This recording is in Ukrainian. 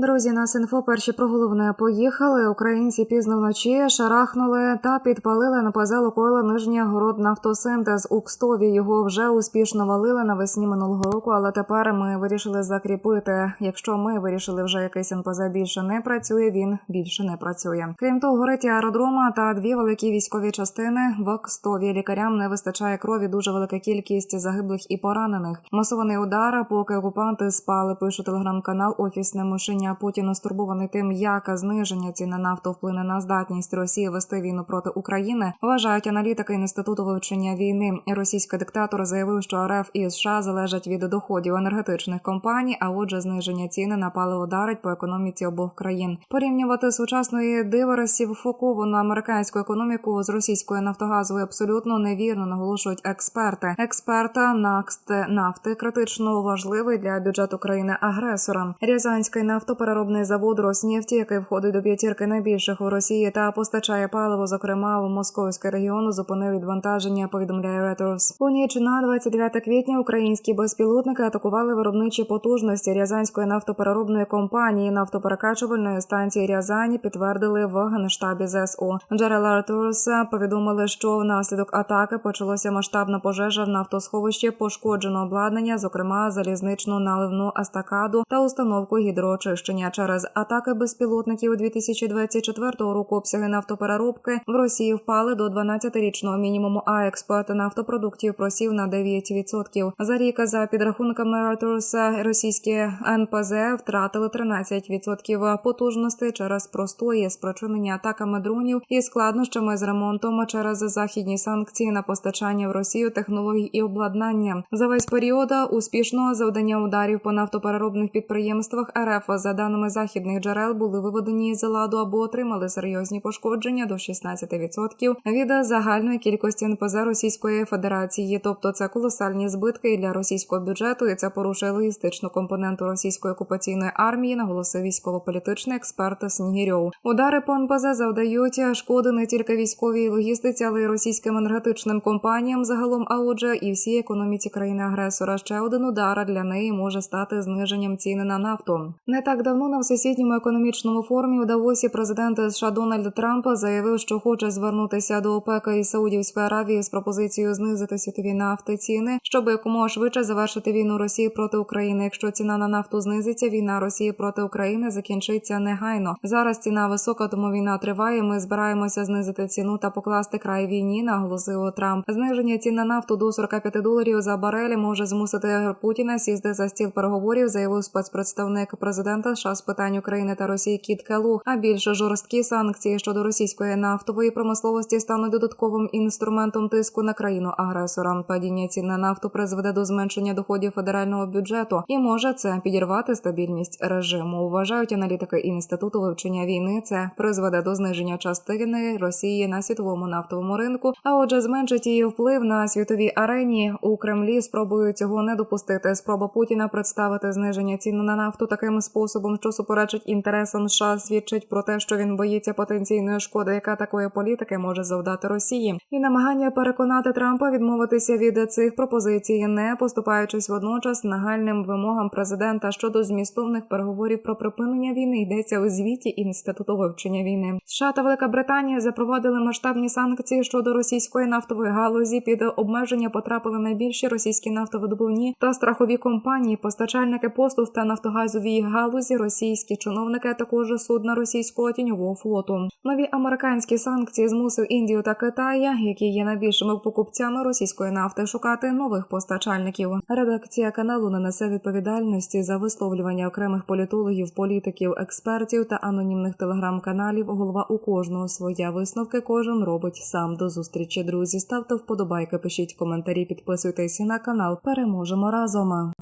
Друзі, нас інфо перші про головне поїхали. Українці пізно вночі шарахнули та підпалили на НПЗ Лукойла Нижня город нафтосинтез у Кстові. Його вже успішно валили навесні минулого року, але тепер ми вирішили закріпити. Якщо ми вирішили вже якийсь НПЗ більше не працює, він більше не працює. Крім того, горить аеродрома та дві великі військові частини в Кстові. Лікарям не вистачає крові. Дуже велика кількість загиблих і поранених. Масований удар, поки окупанти спали. Пише телеграм-канал Офісне мишення. Путін стурбований тим, як зниження цін на нафту вплине на здатність Росії вести війну проти України. Вважають аналітики інституту вивчення війни. Російський диктатор заявив, що РФ і США залежать від доходів енергетичних компаній, а отже, зниження ціни на паливо дарить по економіці обох країн. Порівнювати сучасної диверсифіковану американську економіку з російською нафтогазовою абсолютно невірно, наголошують експерти. Експерта НАКСТ нафти критично важливий для бюджету країни агресора. Рязанський нафтопереробний завод Роснефті, який входить до п'ятірки найбільших у Росії та постачає паливо, зокрема в московський регіон, зупинив відвантаження. Повідомляє Reuters. У ніч на 29 квітня українські безпілотники атакували виробничі потужності Рязанської нафтопереробної компанії нафтоперекачувальної станції Рязані. Підтвердили в генштабі ЗСУ. Джерела Reuters повідомили, що внаслідок атаки почалося масштабна пожежа в нафтосховищі, пошкоджено обладнання, зокрема залізничну наливну астакаду та установку гідроочищення. Через атаки безпілотників 2024 року обсяги нафтопереробки в Росії впали до 12-річного мінімуму, а експорт нафтопродуктів просів на 9%. За рік за підрахунками Reuters, російські НПЗ втратили 13% потужностей через простої спричинення атаками дронів і складнощами з ремонтом через західні санкції на постачання в Росію технологій і обладнання. За весь період успішного завдання ударів по нафтопереробних підприємствах РФ за даними західних джерел були виведені з ладу або отримали серйозні пошкодження до 16% від загальної кількості НПЗ Російської Федерації. Тобто це колосальні збитки для російського бюджету, і це порушує логістичну компоненту російської окупаційної армії, наголосив військово-політичний експерт Снігірьов. Удари по НПЗ завдають шкоди не тільки військовій логістиці, але й російським енергетичним компаніям загалом. А отже, і всій економіці країни-агресора ще один удар для неї може стати зниженням ціни на нафту. Не так давно на всесвітньому економічному форумі у Давосі президент США Дональд Трамп заявив, що хоче звернутися до ОПЕК і Саудівської Аравії з пропозицією знизити світові нафти ціни, щоб якомога швидше завершити війну Росії проти України. Якщо ціна на нафту знизиться, війна Росії проти України закінчиться негайно. Зараз ціна висока, тому війна триває. Ми збираємося знизити ціну та покласти край війні. Наголосив Трамп. Зниження цін на нафту до 45 доларів за барелі може змусити Путіна сісти за стіл переговорів. Заявив спецпредставник президента США з питань України та Росії Кіт Келу. А більше жорсткі санкції щодо російської нафтової промисловості стануть додатковим інструментом тиску на країну агресора. Падіння цін на нафту призведе до зменшення доходів федерального бюджету і може це підірвати стабільність режиму. Вважають аналітики інституту вивчення війни. Це призведе до зниження частини Росії на світовому нафтовому ринку. А отже, зменшить її вплив на світовій арені. У Кремлі спробують цього не допустити. Спроба Путіна представити зниження цін на нафту таким способом, що суперечить інтересам США, свідчить про те, що він боїться потенційної шкоди, яка такої політики може завдати Росії, і намагання переконати Трампа відмовитися від цих пропозицій, не поступаючись водночас нагальним вимогам президента щодо змістовних переговорів про припинення війни, йдеться у звіті інституту вивчення війни. США та Велика Британія запровадили масштабні санкції щодо російської нафтової галузі. Під обмеження потрапили найбільші російські нафтовидобувні та страхові компанії, постачальники послуг та нафтогазовій галузі, російські чиновники, а також судна російського тіньового флоту. Нові американські санкції змусив Індію та Китая, які є найбільшими покупцями російської нафти, шукати нових постачальників. Редакція каналу не несе відповідальності за висловлювання окремих політологів, політиків, експертів та анонімних телеграм-каналів. Голова у кожного своя висновки. Кожен робить сам до зустрічі. Друзі, ставте вподобайки, пишіть коментарі, підписуйтесь на канал. Переможемо разом.